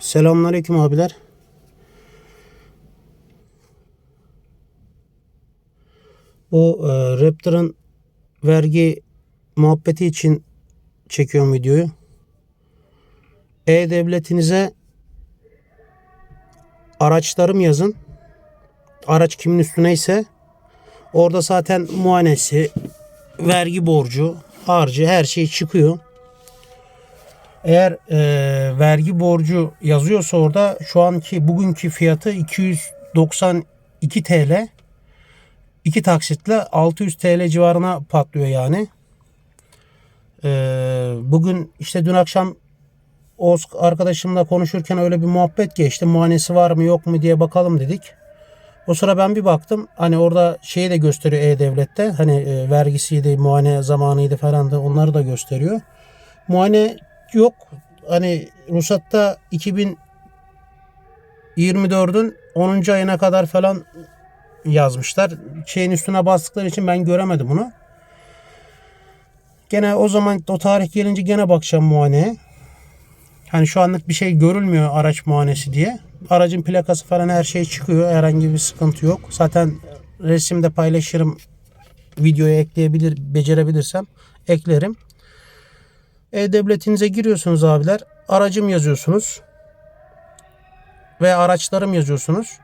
Selamünaleyküm abiler. Bu e, Raptor'ın vergi muhabbeti için çekiyorum videoyu. E-Devletinize araçlarım yazın. Araç kimin üstüneyse orada zaten muayenesi, vergi borcu, harcı her şey çıkıyor. Eğer e, vergi borcu yazıyorsa orada şu anki bugünkü fiyatı 292 TL. İki taksitle 600 TL civarına patlıyor yani. E, bugün işte dün akşam Oğuz arkadaşımla konuşurken öyle bir muhabbet geçti. Muayenesi var mı yok mu diye bakalım dedik. O sıra ben bir baktım. Hani orada şeyi de gösteriyor E-Devlet'te. Hani e, vergisiydi, muayene zamanıydı falan da onları da gösteriyor. Muayene yok. Hani ruhsatta 2024'ün 10. ayına kadar falan yazmışlar. Şeyin üstüne bastıkları için ben göremedim bunu. Gene o zaman o tarih gelince gene bakacağım muayeneye. Hani şu anlık bir şey görülmüyor araç muayenesi diye. Aracın plakası falan her şey çıkıyor. Herhangi bir sıkıntı yok. Zaten resimde paylaşırım. Videoya ekleyebilir, becerebilirsem eklerim. E-Devletinize giriyorsunuz abiler. Aracım yazıyorsunuz. Ve araçlarım yazıyorsunuz.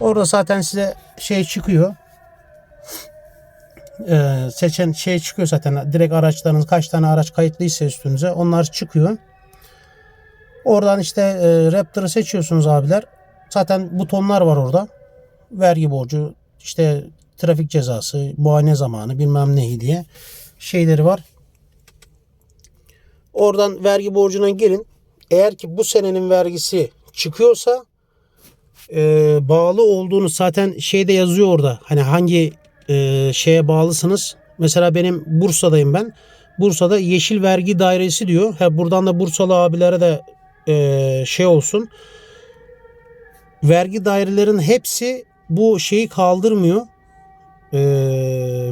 Orada zaten size şey çıkıyor. Ee, seçen şey çıkıyor zaten. Direkt araçlarınız kaç tane araç kayıtlıysa üstünüze onlar çıkıyor. Oradan işte e, Raptor'ı seçiyorsunuz abiler. Zaten butonlar var orada. Vergi borcu, işte trafik cezası, muayene zamanı bilmem neyi diye şeyleri var. Oradan vergi borcuna girin. Eğer ki bu senenin vergisi çıkıyorsa e, bağlı olduğunu zaten şeyde yazıyor orada. Hani hangi e, şeye bağlısınız. Mesela benim Bursa'dayım ben. Bursa'da Yeşil Vergi Dairesi diyor. Ha, buradan da Bursalı abilere de e, şey olsun. Vergi dairelerin hepsi bu şeyi kaldırmıyor. E,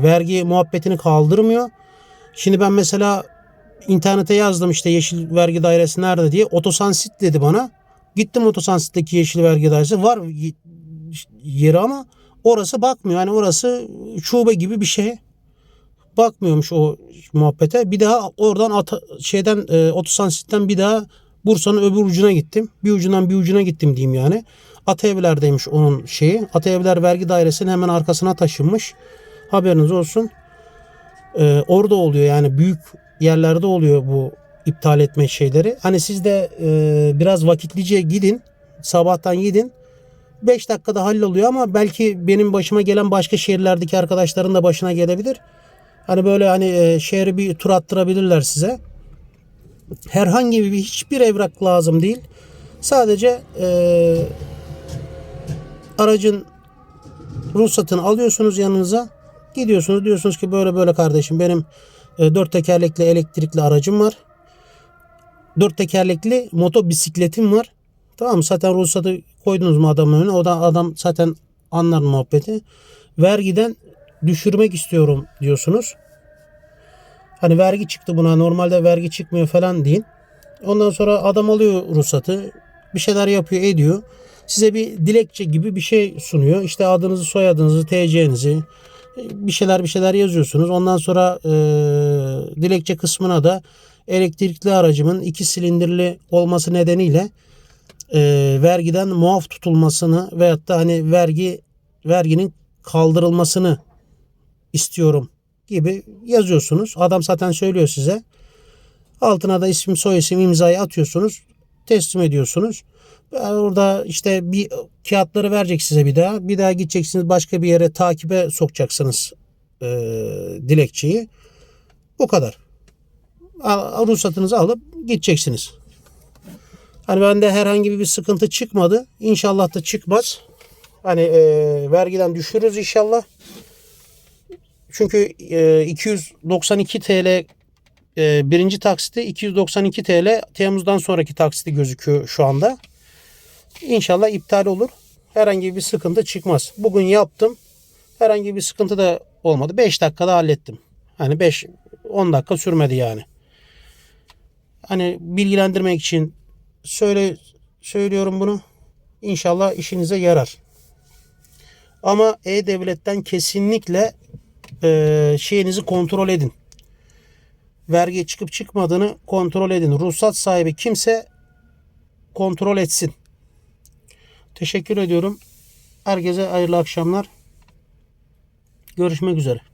vergi muhabbetini kaldırmıyor. Şimdi ben mesela internete yazdım işte yeşil vergi dairesi nerede diye. Otosansit dedi bana. Gittim otosansitteki yeşil vergi dairesi. Var yeri ama orası bakmıyor. Yani orası şube gibi bir şey. Bakmıyormuş o muhabbete. Bir daha oradan ata, şeyden e, otosansitten bir daha Bursa'nın öbür ucuna gittim. Bir ucundan bir ucuna gittim diyeyim yani. Ataevler'deymiş onun şeyi. Ataevler vergi dairesinin hemen arkasına taşınmış. Haberiniz olsun. Ee, orada oluyor yani büyük yerlerde oluyor bu iptal etme şeyleri. Hani siz de e, biraz vakitlice gidin. Sabahtan gidin. 5 dakikada halloluyor ama belki benim başıma gelen başka şehirlerdeki arkadaşların da başına gelebilir. Hani böyle hani e, şehri bir tur attırabilirler size. Herhangi bir hiçbir evrak lazım değil. Sadece e, aracın ruhsatını alıyorsunuz yanınıza. Gidiyorsunuz diyorsunuz ki böyle böyle kardeşim benim e, dört tekerlekli elektrikli aracım var. Dört tekerlekli moto bisikletim var. Tamam? Zaten ruhsatı koydunuz mu adamın önüne? O da adam zaten anlar muhabbeti. Vergiden düşürmek istiyorum diyorsunuz. Hani vergi çıktı buna normalde vergi çıkmıyor falan deyin. Ondan sonra adam alıyor ruhsatı. Bir şeyler yapıyor ediyor. Size bir dilekçe gibi bir şey sunuyor. İşte adınızı soyadınızı TC'nizi bir şeyler bir şeyler yazıyorsunuz. Ondan sonra e, dilekçe kısmına da elektrikli aracımın iki silindirli olması nedeniyle e, vergiden muaf tutulmasını veyahut da hani vergi verginin kaldırılmasını istiyorum gibi yazıyorsunuz. Adam zaten söylüyor size. Altına da isim soy isim imzayı atıyorsunuz. Teslim ediyorsunuz. Orada işte bir kağıtları verecek size bir daha. Bir daha gideceksiniz başka bir yere takibe sokacaksınız e, dilekçeyi. Bu kadar. Ruhsatınızı alıp gideceksiniz. Hani bende herhangi bir sıkıntı çıkmadı. İnşallah da çıkmaz. Hani e, vergiden düşürürüz inşallah. Çünkü e, 292 TL e, birinci taksiti 292 TL Temmuz'dan sonraki taksiti gözüküyor şu anda. İnşallah iptal olur. Herhangi bir sıkıntı çıkmaz. Bugün yaptım. Herhangi bir sıkıntı da olmadı. 5 dakikada hallettim. Hani 5 10 dakika sürmedi yani. Hani bilgilendirmek için söyle söylüyorum bunu. İnşallah işinize yarar. Ama E-Devlet'ten kesinlikle e, şeyinizi kontrol edin. Vergi çıkıp çıkmadığını kontrol edin. Ruhsat sahibi kimse kontrol etsin. Teşekkür ediyorum. Herkese hayırlı akşamlar. Görüşmek üzere.